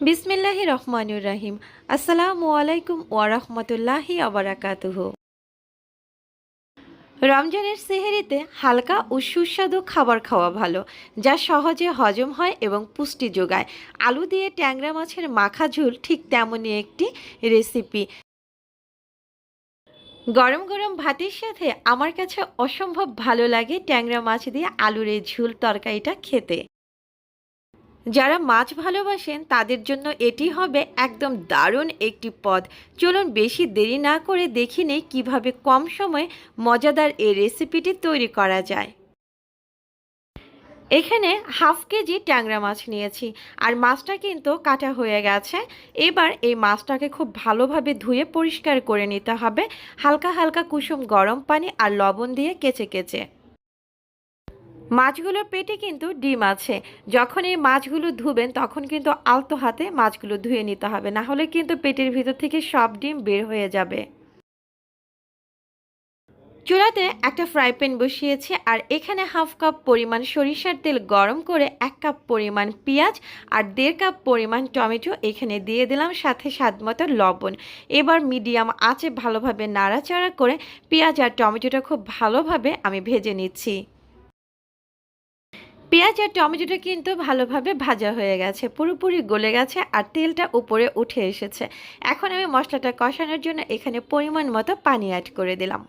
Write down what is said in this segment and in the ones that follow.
বিসমিল্লাহি রহমানুর রাহিম। আসসালামু আলাইকুম ওয়ারহমতুল্লাহি আবরাকাতুহ রমজানের সেহেরিতে হালকা ও সুস্বাদু খাবার খাওয়া ভালো, যা সহজে হজম হয় এবং পুষ্টি যোগায়। আলু দিয়ে ট্যাংরা মাছের মাখা ঝোল ঠিক তেমনই একটি রেসিপি। গরম গরম ভাতের সাথে আমার কাছে অসম্ভব ভালো লাগে ট্যাংরা মাছ দিয়ে আলুর এই ঝোল তরকারিটা খেতে। যারা মাছ ভালোবাসেন, তাদের জন্য এটি হবে একদম দারুণ একটি পদ। চলুন বেশি দেরি না করে দেখি নেই কীভাবে কম সময়ে মজাদার এই রেসিপিটি তৈরি করা যায়। এখানে হাফ কেজি ট্যাংরা মাছ নিয়েছি আর মাছটা কিন্তু কাটা হয়ে গেছে। এবার এই মাছটাকে খুব ভালোভাবে ধুয়ে পরিষ্কার করে নিতে হবে। হালকা হালকা কুসুম গরম পানি আর লবণ দিয়ে কেচে কেচে। মাছগুলোর পেটে কিন্তু ডিম আছে। যখন এই মাছগুলো ধুবেন, তখন কিন্তু আলতো হাতে মাছগুলো ধুয়ে নিতে হবে। না হলে কিন্তু পেটের ভিতর থেকে সব ডিম বের হয়ে যাবে। চুলাতে একটা ফ্রাই প্যান বসিয়েছি আর এখানে হাফ কাপ পরিমাণ সরিষার তেল গরম করে এক কাপ পরিমাণ পেঁয়াজ আর দেড় কাপ পরিমাণ টমেটো এখানে দিয়ে দিলাম সাথে স্বাদ মতো লবণ। এবার মিডিয়াম আঁচে ভালোভাবে নাড়াচাড়া করে পেঁয়াজ আর টমেটোটা খুব ভালোভাবে আমি ভেজে নিচ্ছি। পেঁয়াজ আর টমেটোটা কিন্তু ভালোভাবে ভাজা হয়ে গেছে, পুরোপুরি গলে গেছে আর তেলটা উপরে উঠে এসেছে। এখন আমি মশলাটা কষানোর জন্য এখানে পরিমাণ মতো পানি অ্যাড করে দিলাম।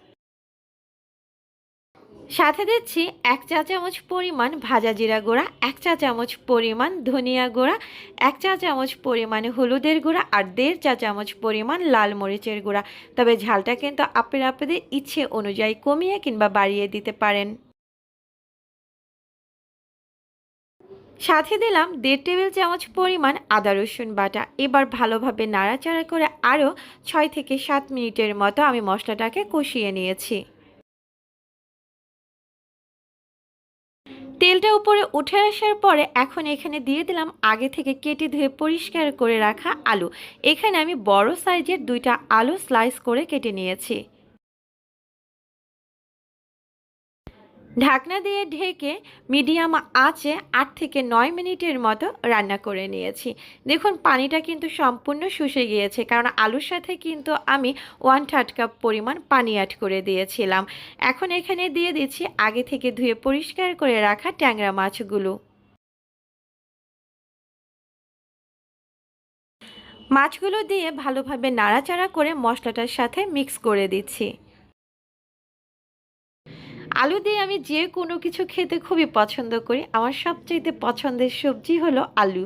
সাথে দিচ্ছি এক চা চামচ পরিমাণ ভাজা জিরা গুঁড়া, এক চা চামচ পরিমাণ ধনিয়া গুঁড়া, এক চা চামচ পরিমাণ হলুদের গুঁড়া আর দেড় চা চামচ পরিমাণ লাল মরিচের গুঁড়া। তবে ঝালটা কিন্তু আপনারা আপনাদের ইচ্ছে অনুযায়ী কমিয়ে কিংবা বাড়িয়ে দিতে পারেন। সাথে দিলাম দেড় টেবিল চামচ পরিমাণ আদা রসুন বাটা। এবার ভালোভাবে নাড়াচাড়া করে আরও ছয় থেকে সাত মিনিটের মতো আমি মশলাটাকে কষিয়ে নিয়েছি। তেলটা উপরে উঠে আসার পরে এখন এখানে দিয়ে দিলাম আগে থেকে কেটে ধুয়ে পরিষ্কার করে রাখা আলু। এখানে আমি বড় সাইজের দুইটা আলু স্লাইস করে কেটে নিয়েছি। ঢাকনা দিয়ে ঢেকে মিডিয়াম আঁচে আট থেকে নয় মিনিটের মতো রান্না করে নিয়েছি। দেখুন, পানিটা কিন্তু সম্পূর্ণ শুষে গিয়েছে, কারণ আলুর সাথে কিন্তু আমি ওয়ান থার্ড কাপ পরিমাণ পানি অ্যাড করে দিয়েছিলাম। এখন এখানে দিয়ে দিচ্ছি আগে থেকে ধুয়ে পরিষ্কার করে রাখা ট্যাংরা মাছগুলো। মাছগুলো দিয়ে ভালোভাবে নাড়াচাড়া করে মশলাটার সাথে মিক্স করে দিচ্ছি। আলু দিয়ে আমি যে কোনো কিছু খেতে খুবই পছন্দ করি। আমার সবচেয়ে পছন্দের সবজি হলো আলু।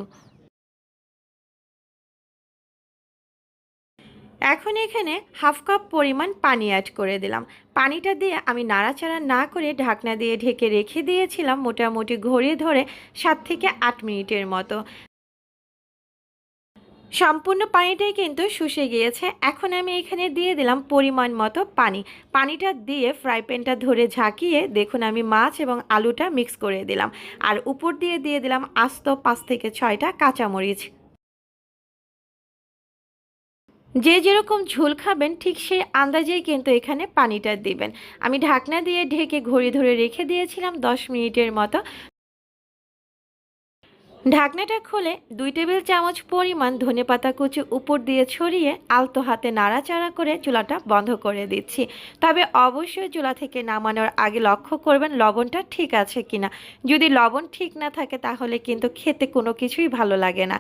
এখন এখানে হাফ কাপ পরিমাণ পানি অ্যাড করে দিলাম। পানিটা দিয়ে আমি নাড়াচাড়া না করে ঢাকনা দিয়ে ঢেকে রেখে দিয়েছিলাম মোটামুটি ঘড়িয়ে ধরে সাত থেকে আট মিনিটের মতো। সম্পূর্ণ পানিটাই কিন্তু শুষে গিয়েছে। এখন আমি এখানে দিয়ে দিলাম পরিমাণ মতো পানি। পানিটা দিয়ে ফ্রাই প্যানটা ধরে ঝাঁকিয়ে দেখুন আমি মাছ এবং আলুটা মিক্স করে দিলাম। আর উপর দিয়ে দিয়ে দিলাম আস্ত পাঁচ থেকে ছয়টা কাঁচামরিচ। যে যেরকম ঝোল খাবেন, ঠিক সেই আন্দাজেই কিন্তু এখানে পানিটা দিবেন। আমি ঢাকনা দিয়ে ঢেকে ঘড়ি ধরে রেখে দিয়েছিলাম দশ মিনিটের মতো। ঢাকনাটা খুলে দুই টেবিল চামচ পরিমাণ ধনে পাতা কুচি উপর দিয়ে ছড়িয়ে আলতো হাতে নাড়াচাড়া করে চুলাটা বন্ধ করে দিচ্ছি। তবে অবশ্যই চুলা থেকে নামানোর আগে লক্ষ্য করবেন লবণটা ঠিক আছে কিনা। যদি লবণ ঠিক না থাকে তাহলে কিন্তু খেতে কোনো কিছুই ভালো লাগে না।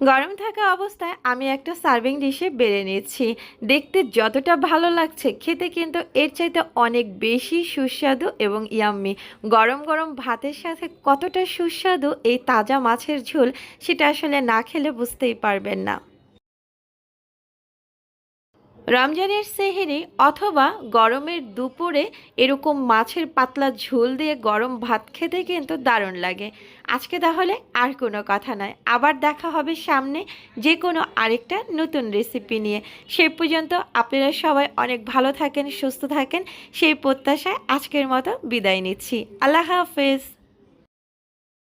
গরম থাকা অবস্থায় আমি একটা সার্ভিং ডিশে বেড়ে নিচ্ছি দেখতে যতটা ভালো লাগছে, খেতে কিন্তু এর চাইতে অনেক বেশি সুস্বাদু এবং ইয়াম্মি গরম গরম ভাতের সাথে কতটা সুস্বাদু এই তাজা মাছের ঝোল, সেটা আসলে না খেলে বুঝতেই পারবেন না। রমজানের সেহেরি অথবা গরমের দুপুরে এরকম মাছের পাতলা ঝোল দিয়ে গরম ভাত খেতে কিন্তু দারুণ লাগে। আজকে তাহলে আর কোনো কথা নয়। আবার দেখা হবে সামনে যে কোনো আরেকটা নতুন রেসিপি নিয়ে। সেই পর্যন্ত আপনারা সবাই অনেক ভালো থাকেন, সুস্থ থাকেন। সেই প্রত্যাশায় আজকের মতো বিদায় নিচ্ছি। আল্লাহ হাফেজ।